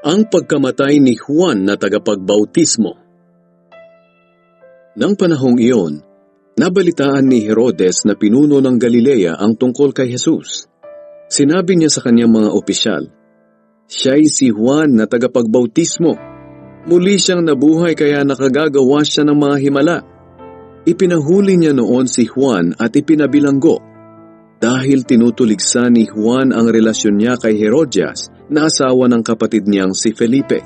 Ang pagkamatay ni Juan na tagapagbautismo Nang panahong iyon, nabalitaan ni Herodes na pinuno ng Galilea ang tungkol kay Jesus. Sinabi niya sa kanyang mga opisyal, Siya'y si Juan na tagapagbautismo. Muli siyang nabuhay kaya nakagagawa siya ng mga himala. Ipinahuli niya noon si Juan at ipinabilanggo dahil tinutuligsa ni Juan ang relasyon niya kay Herodias na asawa ng kapatid niyang si Felipe.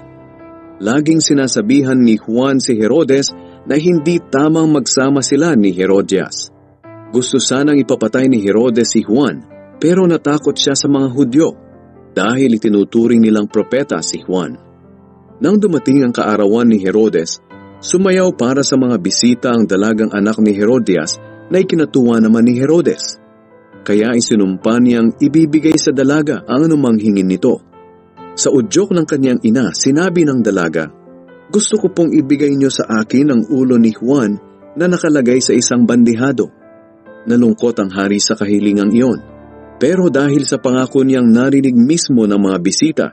Laging sinasabihan ni Juan si Herodes na hindi tamang magsama sila ni Herodias. Gusto sanang ipapatay ni Herodes si Juan pero natakot siya sa mga Hudyo dahil itinuturing nilang propeta si Juan. Nang dumating ang kaarawan ni Herodes, sumayaw para sa mga bisita ang dalagang anak ni Herodias na ikinatuwa naman ni Herodes. Kaya isinumpa niyang ibibigay sa dalaga ang anumang hingin nito. Sa udyok ng kanyang ina, sinabi ng dalaga, Gusto ko pong ibigay niyo sa akin ang ulo ni Juan na nakalagay sa isang bandihado. Nalungkot ang hari sa kahilingang iyon. Pero dahil sa pangako niyang narinig mismo ng mga bisita,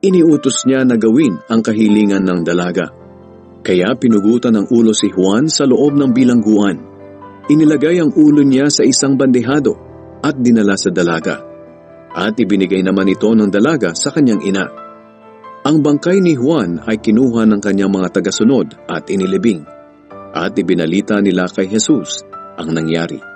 iniutos niya na gawin ang kahilingan ng dalaga. Kaya pinugutan ng ulo si Juan sa loob ng bilangguan. Inilagay ang ulo niya sa isang bandehado at dinala sa dalaga. At ibinigay naman ito ng dalaga sa kanyang ina. Ang bangkay ni Juan ay kinuha ng kanyang mga tagasunod at inilibing. At ibinalita nila kay Jesus ang nangyari.